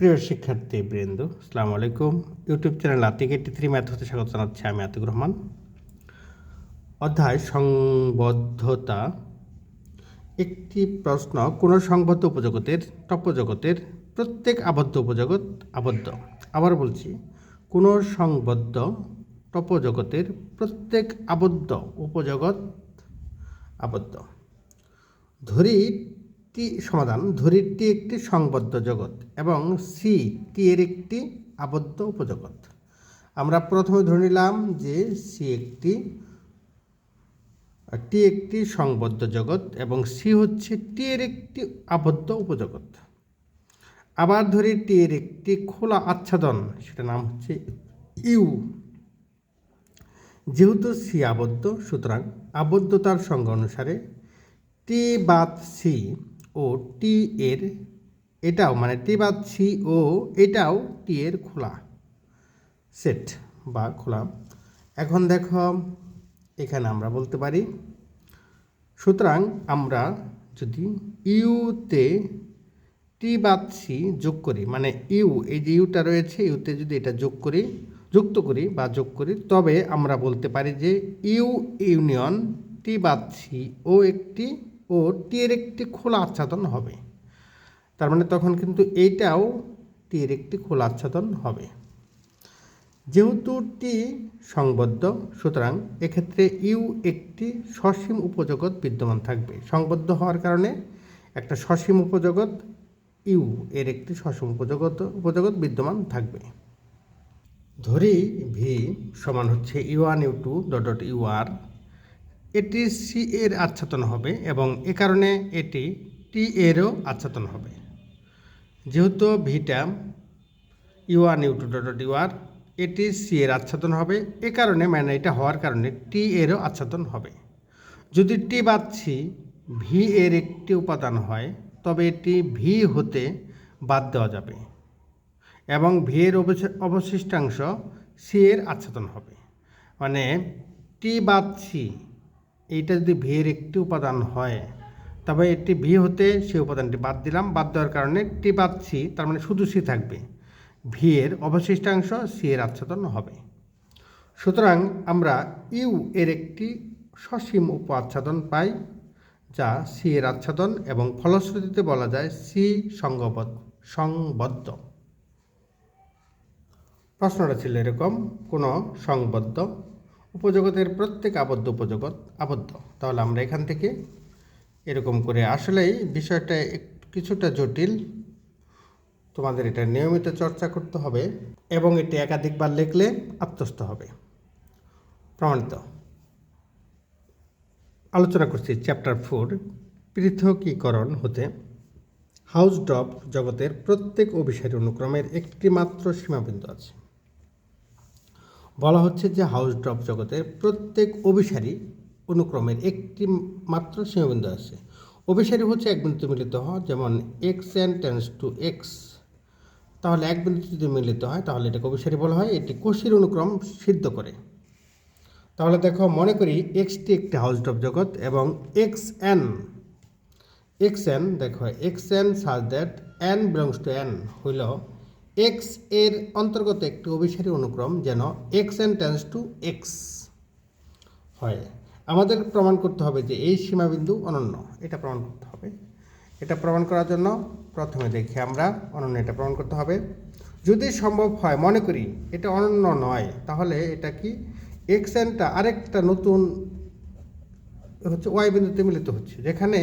প্রিয় শিক্ষার্থী বৃন্দ আসসালামু আলাইকুম। YouTube channel Atik eighty three math হতে স্বাগত জানাচ্ছি আমি আতিক রহমান। অধ্যায় সংবদ্ধতা। একটি প্রশ্ন, কোন সংবদ্ধ উপজগতের টপজগতের প্রত্যেক আবদ্ধ উপজগৎ আবদ্ধ? আবার বলছি, কোন সংবদ্ধ টপজগতের প্রত্যেক আবদ্ধ উপজগৎ আবদ্ধ? ধরিটি সমাধান, ধরির টি একটি সংবদ্ধ জগৎ এবং সি টি এর একটি আবদ্ধ উপজগৎ। আমরা প্রথমে ধরে নিলাম যে সি একটি, টি একটি সংবদ্ধ জগৎ এবং সি হচ্ছে টি এর একটি আবদ্ধ উপজগৎ। আবার ধরি টি এর একটি খোলা আচ্ছাদন সেটা নাম হচ্ছে ইউ। যেহেতু সি আবদ্ধ, সুতরাং আবদ্ধতার সংজ্ঞা অনুসারে টি বাদ সি ও টি এর এটাও মানে টি বাদ সি ও এটাও টি এর খোলা সেট বা খোলা। এখন দেখো, এখানে আমরা বলতে পারি, সুতরাং আমরা যদি ইউতে টি বাদ সি যোগ করি মানে ইউ এই যে ইউটা রয়েছে ইউতে যদি এটা যোগ করি, যুক্ত করি বা যোগ করি, তবে আমরা বলতে পারি যে ইউ ইউনিয়ন টি বাদ সি ও একটি ও টি এর একটি খোলা আচ্ছাদন হবে। তার মানে তখন কিন্তু এইটাও টি এর একটি খোলা আচ্ছাদন হবে। যেহেতু টি সংবদ্ধ, সুতরাং এক্ষেত্রে ইউ একটি সসীম উপজগৎ বিদ্যমান থাকবে। সংবদ্ধ হওয়ার কারণে একটা সসীম উপজগৎ, ইউ এর একটি সসীম উপজগৎ উপজগৎ বিদ্যমান থাকবে। ধরি ভি সমান হচ্ছে U one U two dot dot U আর এটি সি এর আচ্ছাদন হবে এবং এ কারণে এটি টি এরও আচ্ছাদন হবে। যেহেতু ভিটা U U two dot U আর এটি সি এর আচ্ছাদন হবে, এ কারণে মানে এটা হওয়ার কারণে টি এরও আচ্ছাদন হবে। যদি টি বাদ সি ভি এর একটি উপাদান হয়, তবে এটি ভি হতে বাদ দেওয়া যাবে এবং ভি এর অবশি- অবশিষ্টাংশ সি এর আচ্ছাদন হবে। মানে টি বাদ সি এইটা যদি ভি এর একটি উপাদান হয়, তবে এটি ভি হতে সেই উপাদানটি বাদ দিলাম। বাদ দেওয়ার কারণে টি সি, তার মানে শুধু সি থাকবে। ভি এর অবশিষ্টাংশ সি এর আচ্ছাদন হবে। সুতরাং আমরা ইউ এর একটি সসীম উপ আচ্ছাদন পাই, যা সি এর আচ্ছাদন এবং ফলশ্রুতিতে বলা যায় সি সংবদ্ধ সংবদ্ধ। প্রশ্নটা ছিল এরকম, কোনো সংবদ্ধ উপজগতের প্রত্যেক আবদ্ধ উপজগৎ আবদ্ধ। তাহলে আমরা এখান থেকে এরকম করে আসলেই বিষয়টা কিছুটা জটিল। তোমাদের এটা নিয়মিত চর্চা করতে হবে এবং এটি একাধিকবার লিখলে আত্মস্থ হবে। প্রমাণিত। আলোচনা করছি চ্যাপ্টার ফোর, পৃথকীকরণ হতে। হাউস ড্রপ জগতের প্রত্যেক অভিসারী অনুক্রমের একটি মাত্র সীমাবিন্দু আছে। বলা হচ্ছে যে হাউস ড্রপ জগতের প্রত্যেক অভিসারী অনুক্রমের একটি মাত্র সীমাবিন্দু আছে। অভিসারী হচ্ছে এক বিন্দুতে মিলিত হওয়া যেমন X N tends to X তাহলে এক বিন্দুতে যদি মিলিত হয়, তাহলে এটাকে অভিসারী বলা হয়, এটি কোষের অনুক্রম সিদ্ধ করে। তাহলে দেখো, মনে করি এক্সটি একটি হাউস ড্রপ জগৎ এবং এক্স এন এক্স এন দেখো X N such that N belongs to N হইল এক্সের অন্তর্গত একটি অভিসারী অনুক্রম যেন X N tends to X হয়। আমাদের প্রমাণ করতে হবে যে এই সীমাবিন্দু অনন্য। এটা প্রমাণ করতে হবে। এটা প্রমাণ করার জন্য প্রথমে দেখি আমরা অনন্য এটা প্রমাণ করতে হবে। যদি সম্ভব হয়, মনে করি এটা অনন্য নয়, তাহলে এটা কি? এক্স এনটা আরেকটা নতুন হচ্ছে ওয়াই বিন্দুতে মিলিত হচ্ছে, যেখানে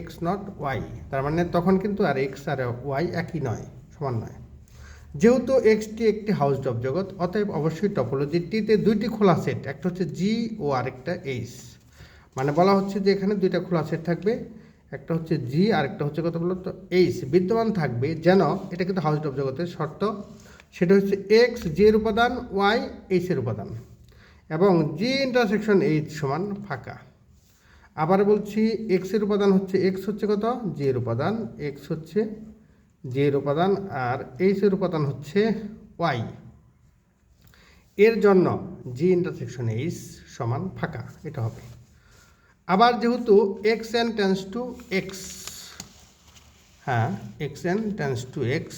এক্স নট ওয়াই তার মানে তখন কিন্তু আর এক্স আর ওয়াই একই নয়, সমান নয়। যেহেতু এক্সটি একটি হাউস ডব জগৎ, অতএব অবশ্যই টপোলজি টিতে দুইটি খোলা সেট একটা হচ্ছে জি ও আরেকটা এইচ মানে বলা হচ্ছে যে এখানে দুইটা খোলা সেট থাকবে, একটা হচ্ছে জি আর একটা হচ্ছে কত বলো তো এইচ বিদ্যমান থাকবে যেন এটা কিন্তু হাউস ডব জগতের শর্ত, সেটা হচ্ছে এক্স জি এর উপাদান ওয়াই এইচের উপাদান। এবং জি ইন্টারসেকশন এইচ সমান ফাঁকা। আবার বলছি এক্সের উপাদান হচ্ছে এক্স হচ্ছে কত? জি এর উপাদান এক্স হচ্ছে জি এর উপাদান আর এইচ এর উপাদান হচ্ছে ওয়াই এর জন্য জি ইন্টারসেকশন এইচ সমান ফাঁকা, এটা হবে। আবার যেহেতু X N tends to X হ্যাঁ X N tends to X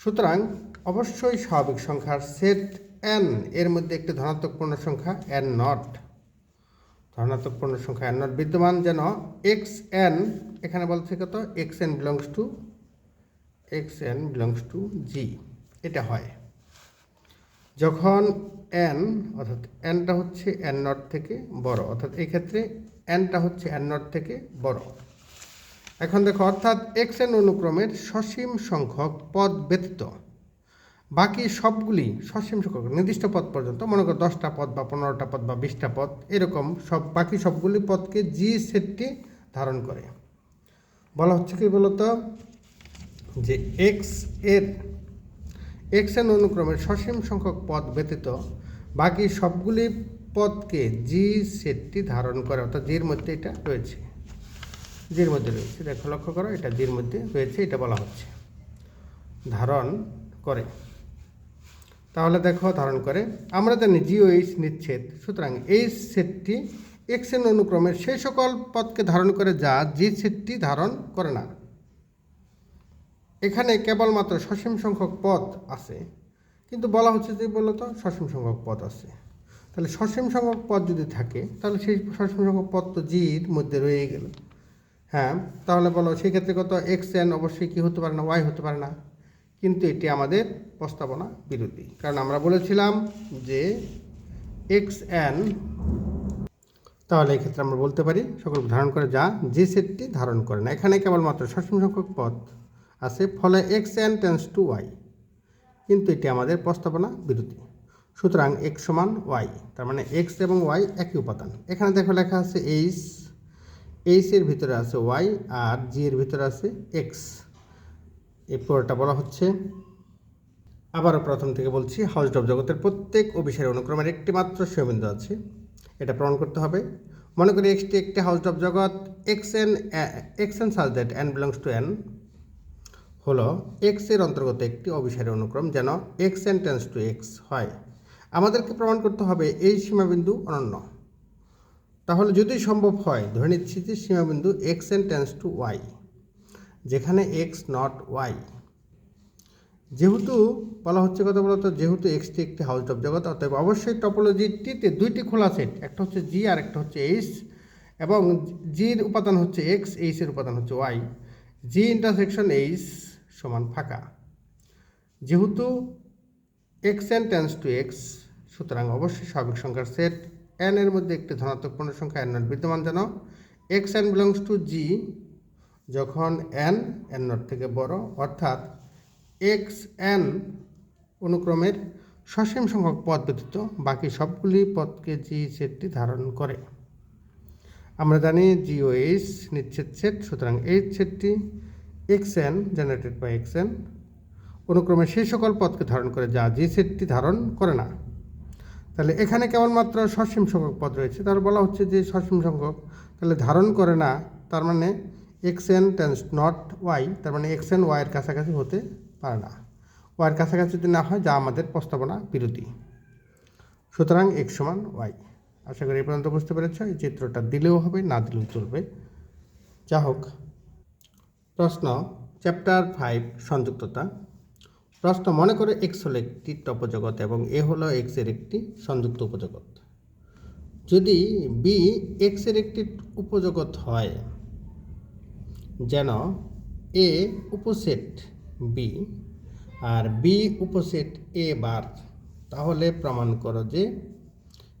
সুতরাং অবশ্যই স্বাভাবিক সংখ্যার সেট এন এর মধ্যে একটি ধনাত্মক পূর্ণ সংখ্যা এন নট ধনাত্মক পূর্ণ সংখ্যা এন নট বিদ্যমান যেন এক্স এন এখানে বলছে কত? X N belongs to X N belongs to G এটা হয়। যখন এন অর্থাৎ এনটা হচ্ছে এন নট থেকে বড়, অর্থাৎ এই ক্ষেত্রে এনটা হচ্ছে এন নট থেকে বড়। এখন দেখো, অর্থাৎ এক্স এন অনুক্রমের সসীম সংখ্যক পদ ব্যতীত বাকি সবগুলি সসীম সংখ্যক, নির্দিষ্ট পদ পর্যন্ত, মনে করো দশটা পদ বা পনেরোটা পদ বা বিশটা পদ, এরকম সব, বাকি সবগুলি পদকে জি সেটটি ধারণ করে। বলা হচ্ছে কি বলতো? যে এক্সের এক্স এন অনুক্রমের সসীম সংখ্যক পদ ব্যতীত বাকি সবগুলি পদকে জি সেটটি ধারণ করে, অর্থাৎ জির মধ্যে এটা রয়েছে। জির মধ্যে রয়েছে, দেখো লক্ষ্য করো, এটা জির মধ্যে রয়েছে, এটা বলা হচ্ছে। ধারণ করে। তাহলে দেখো, ধারণ করে। আমরা জানি জিও এইচ নিচ্ছেদ, সুতরাং এই সেটটি এক্স এন অনুক্রমের সেই সকল পদকে ধারণ করে যা জি সেটটি ধারণ করে না। এখানে কেবলমাত্র সসীম সংখ্যক পদ আছে, কিন্তু বলা হচ্ছে যে বলতো সসীম সংখ্যক পদ আছে। তাহলে সসীম সংখ্যক পদ যদি থাকে, তাহলে সেই সসীম সংখ্যক পদ তো জির মধ্যে রয়ে গেল। হ্যাঁ তাহলে বলো সেই ক্ষেত্রে কত এক্স এন অবশ্যই কী হতে পারে না ওয়াই হতে পারে না, কিন্তু এটি আমাদের প্রস্তাবনা বিরোধী। কারণ আমরা বলেছিলাম যে এক্স এন তাহলে এক্ষেত্রে আমরা বলতে পারি, সকল ধারণ করে যা যে সেটটি ধারণ করে না। এখানে কেবলমাত্র সসীম সংখ্যক পদ আছে, ফলে X N tends to Y কিন্তু এটি আমাদের প্রস্তাবনা বিরোধী সুতরাং এক্স সমান ওয়াই তার মানে এক্স এবং ওয়াই একই উপাদান। এখানে দেখো লেখা আছে এইচ এইচ এর ভিতরে আছে ওয়াই আর জি এর ভিতরে আছে এক্স এই পুরোটা বলা হচ্ছে। আবারও প্রথম থেকে বলছি হাউস ডব জগতের প্রত্যেক অভিসারী অনুক্রমের একটি মাত্র শিরোবিন্দু আছে। এটা প্রমাণ করতে হবে। মনে করি এক্সটি একটি হাউস ডব জগৎ X N X N such that N belongs to N হলো এক্সের অন্তর্গত একটি অভিসারী অনুক্রম যেন X N tends to X হয়। আমাদেরকে প্রমাণ করতে হবে এই সীমাবিন্দু অনন্য। তাহলে যদি সম্ভব হয়, ধরে নিচ্ছি যে সীমাবিন্দু X N tends to Y যেখানে এক্স নট ওয়াই যেহেতু বলা হচ্ছে কথা বলতো যেহেতু এক্সটি একটি হাউস অফ জগৎ, অতএব অবশ্যই টপোলজিটিতে দুইটি খোলা সেট একটা হচ্ছে জি আর একটা হচ্ছে এইচ এবং জির উপাদান হচ্ছে এক্স এইচের উপাদান হচ্ছে ওয়াই জি ইন্টারসেকশন এইচ সমান ফাঁকা। যেহেতু X N tends to X সুতরাং অবশ্যই স্বাভাবিক সংখ্যার সেট এন এর মধ্যে একটি ধনাত্মক পূর্ণ সংখ্যা এন নট বিদ্যমান যেন X N belongs to G যখন এন এন নট থেকে বড়, অর্থাৎ এক্স এন অনুক্রমের সসীম সংখ্যক পদ ব্যতীত বাকি সবগুলি পদকে জি সেটটি ধারণ করে। আমরা জানি জি ও এইচ নিচ্ছেদ সেট সুতরাং এইচ সেটটি X N generated by X N অনুক্রমে সেই সকল পদকে ধারণ করে যা জি সেটটি ধারণ করে না। তাহলে এখানে কেবলমাত্র সসীম সংখ্যক পদ রয়েছে, তার বলা হচ্ছে যে সসীম সংখ্যক তাহলে ধারণ করে না, তার মানে X N tends not Y তার মানে এক্স এন ওয়াইয়ের কাছাকাছি হতে পারে না। ওয়াইয়ের কাছাকাছি যদি না হয়, যা আমাদের প্রস্তাবনা বিরোধী। সুতরাং এক্স সমান ওয়াই আশা করি এই পর্যন্ত বুঝতে পেরেছ, এই চিত্রটা দিলেও হবে, না দিলেও চলবে। যা হোক, প্রশ্ন, চ্যাপ্টার ফাইভ, সংযুক্ততা। প্রশ্ন, মনে করে এক্স হলো একটি টপজগৎ এবং এ হলো এক্সের একটি সংযুক্ত উপজগৎ। যদি বি এক্সের একটি উপজগৎ হয়, যেন এ উপসেট বি আর বি উপসেট এ বার, তাহলে প্রমাণ করো যে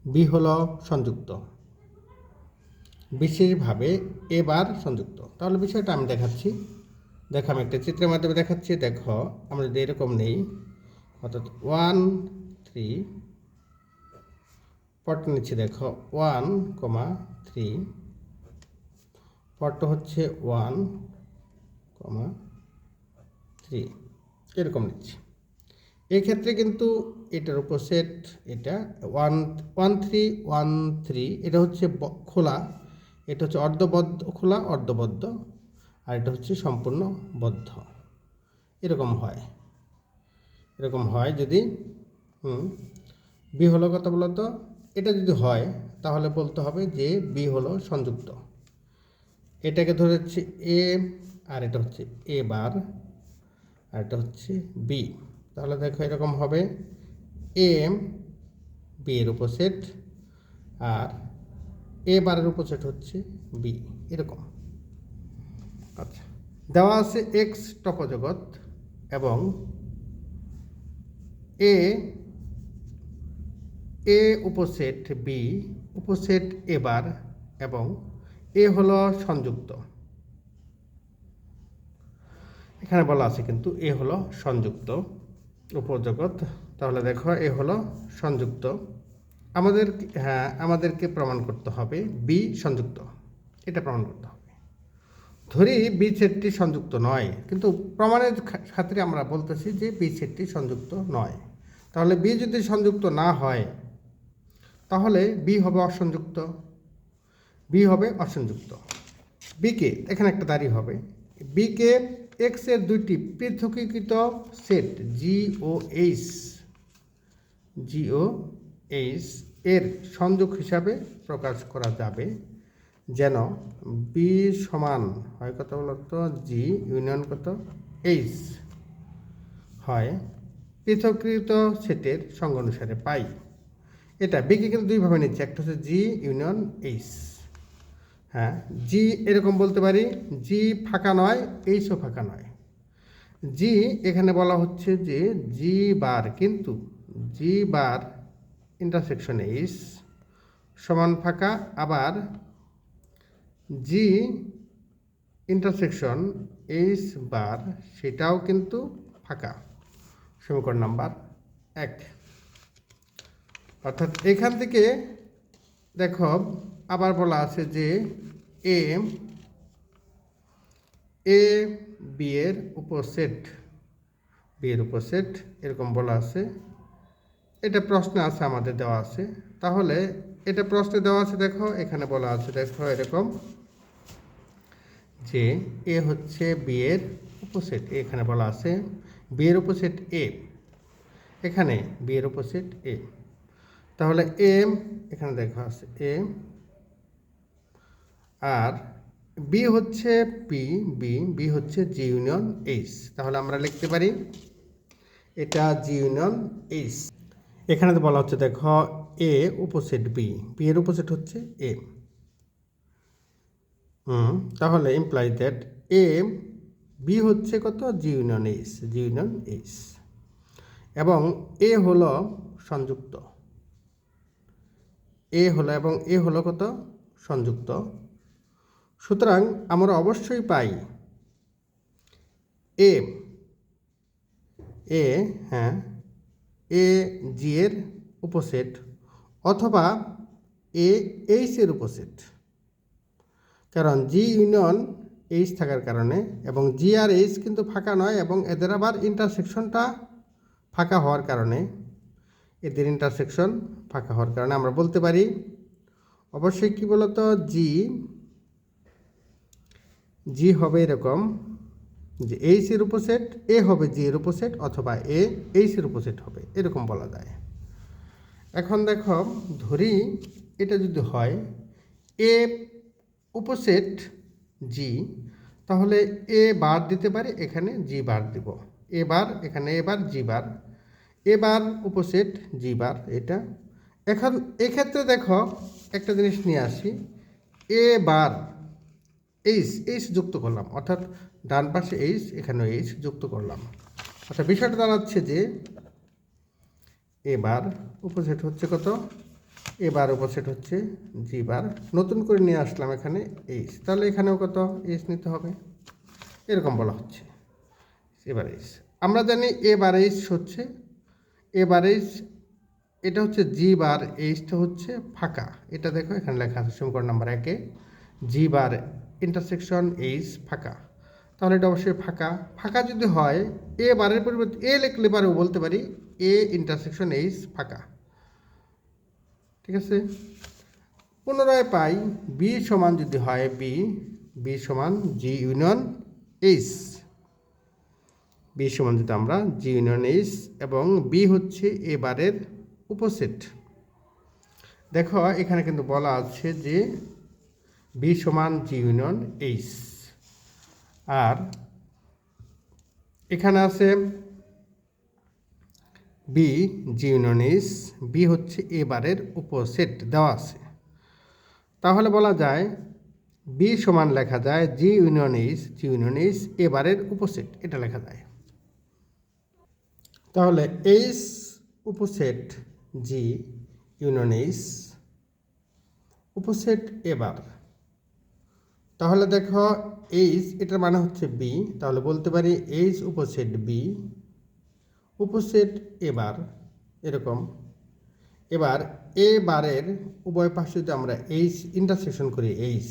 বি হল সংযুক্ত। বিশেষভাবে এ বার সংযুক্ত। তাহলে বিষয়টা আমি দেখাচ্ছি। দেখো, আমি একটা চিত্রের মাধ্যমে দেখাচ্ছি। দেখো, আমরা যদি এরকম নেই, অর্থাৎ ওয়ান থ্রি পট নিচ্ছি, দেখো ওয়ান কমা থ্রি পট হচ্ছে ওয়ান কমা থ্রি এরকম নিচ্ছি। এক্ষেত্রে কিন্তু এটার উপর সেট এটা one one three one three এটা হচ্ছে খোলা। এটা হচ্ছে অর্ধবদ্ধ, খোলা, অর্ধবদ্ধ, আর এটা হচ্ছে সম্পূর্ণ বদ্ধ। এরকম হয়। এরকম হয় যদি বি হলো কথা বলতো? এটা যদি হয়, তাহলে বলতে হবে যে বি হলো সংযুক্ত। এটাকে ধরে হচ্ছে এ আর এটা হচ্ছে এ বার আর এটা হচ্ছে বি তাহলে দেখো এরকম হবে। এম বি এর উপসেট আর এ বারের উপসেট হচ্ছে বি এরকম। আচ্ছা দেওয়া আছে এক্স টপজগৎ এবং এ এ উপসেট বি উপসেট এবার এবং এ হলো সংযুক্ত। এখানে বলা আছে কিন্তু এ হলো সংযুক্ত উপজগৎ। তাহলে দেখো, এ হলো সংযুক্ত। আমাদের হ্যাঁ আমাদেরকে প্রমাণ করতে হবে বি সংযুক্ত। এটা প্রমাণ করতে হবে। ধরি বি সেটটি সংযুক্ত নয়, কিন্তু প্রমাণের খাতিরে আমরা বলতেছি যে বি সেটটি সংযুক্ত নয়। তাহলে বি যদি সংযুক্ত না হয়, তাহলে বি হবে অসংযুক্ত। বি হবে অসংযুক্ত। বিকে এখানে একটা দাঁড়ি হবে। বিকে এক্সের দুইটি পৃথকীকৃত সেট জি ও এইচ জি ও এইচ এর সংযোগ হিসাবে প্রকাশ করা যাবে, যেন বি সমান, হয় কত বলতো জি ইউনিয়ন কত? এইচ হয় পৃথকীকৃত সেটের সঙ্গ অনুসারে পাই। এটা বিকে কিন্তু দুইভাবে নিচ্ছে, একটা হচ্ছে জি ইউনিয়ন এইচ হ্যাঁ জি এরকম বলতে পারি, জি ফাঁকা নয় এইচও ফাঁকা নয়। জি এখানে বলা হচ্ছে যে জি বার কিন্তু, জি বার ইন্টারসেকশন এইচ সমান ফাঁকা, আবার জি ইন্টারসেকশন এইচ বার সেটাও কিন্তু ফাঁকা। সমীকরণ নাম্বার এক। অর্থাৎ এখান থেকে দেখো আবার বলা আছে যে এ এ, বি এর উপসেট বি এর উপসেট এরকম বলা আছে। এটা প্রশ্ন আছে, আমাদের দেওয়া আছে। তাহলে এটা প্রশ্নে দেওয়া আছে, দেখো, এখানে বলা আছে, দেখো, এরকম যে এ হচ্ছে বি এর উপসেট এখানে বলা আছে। বি এর উপসেট এ, এখানে বি এর উপসেট এ। তাহলে এম, এখানে দেখা আছে, এম আর বি হচ্ছে পি বি বি হচ্ছে জি ইউনিয়ন এইচ তাহলে আমরা লিখতে পারি এটা জি ইউনিয়ন এইচ এখানে তো বলা হচ্ছে, দেখো এ উপসেট বি বি এর উপসেট হচ্ছে এ হুম, তাহলে ইমপ্লাই দ্যাট এ বি হচ্ছে কত? G union H G union H এবং এ হলো সংযুক্ত। এ হলো, এবং এ হলো কত? সংযুক্ত। সুতরাং আমরা অবশ্যই পাই। এ এ হ্যাঁ এ, জি এর উপসেট অথবা এ, এইচ এর উপসেট। কারণ জি ইউনিয়ন এইচ থাকার কারণে এবং জি আর এইচ কিন্তু ফাঁকা নয় এবং এদের আবার ইন্টারসেকশনটা ফাঁকা হওয়ার কারণে, এদের ইন্টারসেকশন ফাঁকা হওয়ার কারণে আমরা বলতে পারি। অবশ্যই কি বলতো? জি জি হবে এরকম, যে এইচ এর উপসেট এ হবে জি এর উপসেট অথবা এ এইচ এর উপসেট হবে, এরকম বলা যায়। এখন দেখো, ধরি এটা যদি হয় এ উপসেট জি তাহলে এ বার দিতে পারে, এখানে জি বার দিব। এ বার, এখানে এ বার জি বার। এবার উপসেট জি বার, এটা। এখন এক্ষেত্রে দেখো, একটা জিনিস নিয়ে আসি। এ বার এইচ এইচ যুক্ত করলাম। অর্থাৎ ডান পাশে এইচ এখানে এইচ যুক্ত করলাম। অর্থাৎ বিষয়টা দাঁড়াচ্ছে যে এবার উপসেট হচ্ছে কত? এবার উপসেট হচ্ছে জি বার। নতুন করে নিয়ে আসলাম এখানে এইচ তাহলে এখানেও কত? এইচ নিতে হবে। এরকম বলা হচ্ছে। এবার এইচ আমরা জানি এবার এইচ হচ্ছে, এবার এইচ এটা হচ্ছে জি বার এইচটা হচ্ছে ফাঁকা। এটা দেখো, এখানে লেখা আছে, সমীকরণ নাম্বার একে। জি বার ইন্টারসেকশন এইচ ফাঁকা। তাহলে এটা অবশ্যই ফাঁকা। ফাঁকা যদি হয় এ বারের পরিবর্তে এ লিখলে পারেও বলতে পারি এ ইন্টারসেকশন এইচ ফাঁকা। ঠিক আছে? পুনরায় পাই বি সমান যদি হয় বি বি সমান জি ইউনিয়ন এইচ বি সমান যদি আমরা জি ইউনিয়ন এইচ এবং বি হচ্ছে এ বারের উপসেট দেখো, এখানে কিন্তু বলা আছে যে বি সমান জি ইউনিয়ন এইচ। আর এখানে আছে B G union is B হচ্ছে এবারের উপসেট দেওয়া আছে। তাহলে বলা যায় বি সমান লেখা যায় জি ইউনিয়ন ইস জি ইউনিয়ন ইস এবারের উপসেট এটা লেখা যায়। তাহলে এইস উপসেট জি ইউনিয়ন ইস উপসেট এবার তাহলে দেখো এইচ এটার মানে হচ্ছে বি তাহলে বলতে পারি এইচ উপসেট বি উপসেট এবার এরকম। এবার এ বারের উভয় পাশে যদি আমরা এইচ ইন্টারসেকশন করি এইচ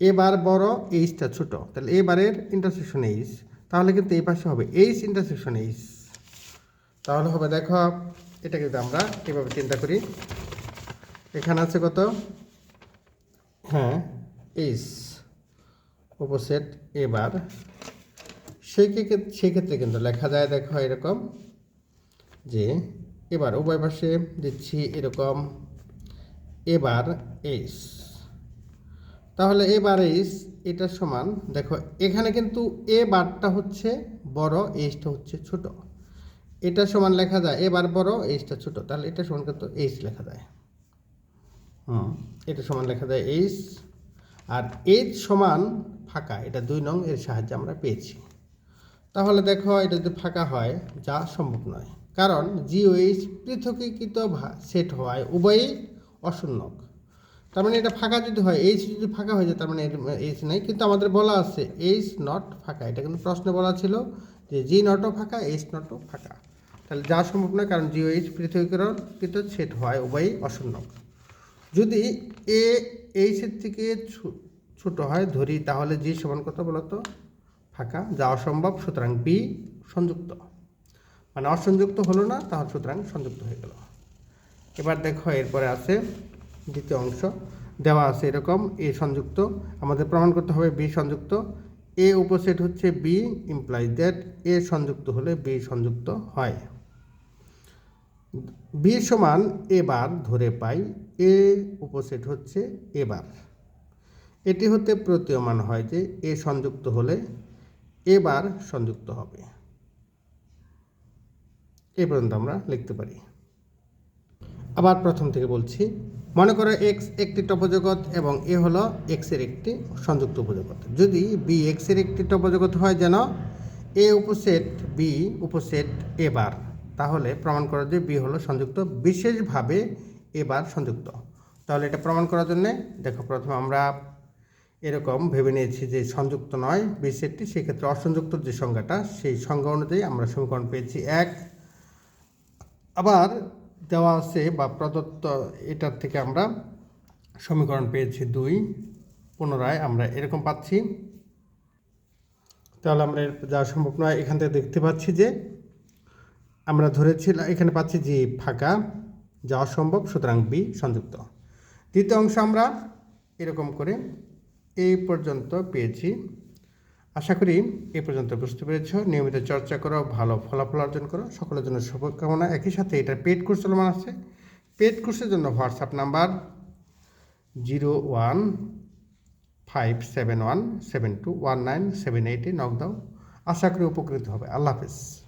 এবার বড় এইচটা ছোট, তাহলে এ বারের ইন্টারসেকশন এইচ তাহলে কিন্তু এই পাশে হবে এইচ ইন্টারসেকশন এইচ তাহলে হবে দেখো এটা কিন্তু আমরা এভাবে চিন্তা করি, এখানে আছে কত? হ্যাঁ এইচ উপসেট এবার সেই ক্ষেত্রে সেক্ষেত্রে কিন্তু লেখা যায়, দেখো এরকম যে এবার উভয় পাশে দিচ্ছি এরকম এবার এইচ তাহলে এবার এইচ এটার সমান, দেখো এখানে কিন্তু এ বারটা হচ্ছে বড় এইচটা হচ্ছে ছোট। এটা সমান লেখা যায় এবার বড় এইচটা ছোট। তাহলে এটা সমান কিন্তু এইচ লেখা যায়। হুম, এটা সমান লেখা যায় এইচ আর এইচ সমান ফাঁকা, এটা দুই নং এর সাহায্যে আমরা পেয়েছি। তাহলে দেখো, এটা যদি ফাঁকা হয়, যা সম্ভব নয়। কারণ জিওএইচ পৃথকীকৃত সেট হওয়ায় উভয়ই অশূন্যক তার মানে এটা ফাঁকা যদি হয় এইচ যদি ফাঁকা হয়ে যায়, তার মানে এইচ নেই। কিন্তু আমাদের বলা আছে এইচ নট ফাঁকা। এটা কিন্তু প্রশ্নে বলা ছিল যে জি নটও ফাঁকা এইচ নটও ফাঁকা। তাহলে যা সম্ভব নয়, কারণ জিও জিওএইচ পৃথকীকৃত সেট হয় উভয়ই অশূন্যক যদি এ এইচের থেকে ছো- ছোট হয় ধরি, তাহলে জি সমান কত বলতো? ফাঁকা, যা অসম্ভব, সুতরাং বি সংযুক্ত। মানে অসংযুক্ত হলো না, তাহলে সুতরাং সংযুক্ত হয়ে গেল। এবার দেখো, এরপরে আছে দ্বিতীয় অংশ। দেওয়া আছে এরকম এ সংযুক্ত। আমাদের প্রমাণ করতে হবে বি সংযুক্ত। এ উপসেট হচ্ছে বি ইমপ্লাইজ দ্যাট এ সংযুক্ত হলে বি সংযুক্ত হয়। বি সমান এবার ধরে পাই, এ উপসেট হচ্ছে এবার এটি হতে প্রতীয়মান হয় যে এ সংযুক্ত হলে এবার সংযুক্ত হবে। এ পর্যন্ত আমরা লিখতে পারি। আবার প্রথম থেকে বলছি, মনে করো এক্স একটি টপজগৎ এবং এ হলো এক্সের একটি সংযুক্ত উপজগৎ যদি বি এক্সের একটি টপজগৎ হয় যেন, এ উপসেট বি উপসেট এবার তাহলে প্রমাণ করা যে বি হলো সংযুক্ত, বিশেষভাবে এবার সংযুক্ত। তাহলে এটা প্রমাণ করার জন্যে, দেখো প্রথমে আমরা এরকম ভেবে নিয়েছি যে সংযুক্ত নয় বি সেটটি সেক্ষেত্রে অসংযুক্ত যে সংজ্ঞাটা, সেই সংজ্ঞা অনুযায়ী আমরা সমীকরণ পেয়েছি এক। আবার দেওয়া আছে বা প্রদত্ত এটার থেকে আমরা সমীকরণ পেয়েছি দুই, পুনরায় আমরা এরকম পাচ্ছি। তাহলে আমরা এর যা সম্ভব নয়, এখান থেকে দেখতে পাচ্ছি যে আমরা ধরেছিলাম এখানে পাচ্ছি যে ফাঁকা, যা অসম্ভব, সুতরাং বি সংযুক্ত। দ্বিতীয় অংশ আমরা এরকম করে এই পর্যন্ত পেয়েছি। আশা করি এই পর্যন্ত বুঝতে পেরেছ। নিয়মিত চর্চা করো, ভালো ফলাফল অর্জন করো। সকলের জন্য শুভকামনা। একই সাথে এটা পেড কোর্স চলমান আছে। পেড কোর্সের জন্য WhatsApp number zero one five seven one seven two one nine seven এইটে নক দাও। আশা করি উপকৃত হবে। আল্লাহ হাফিজ।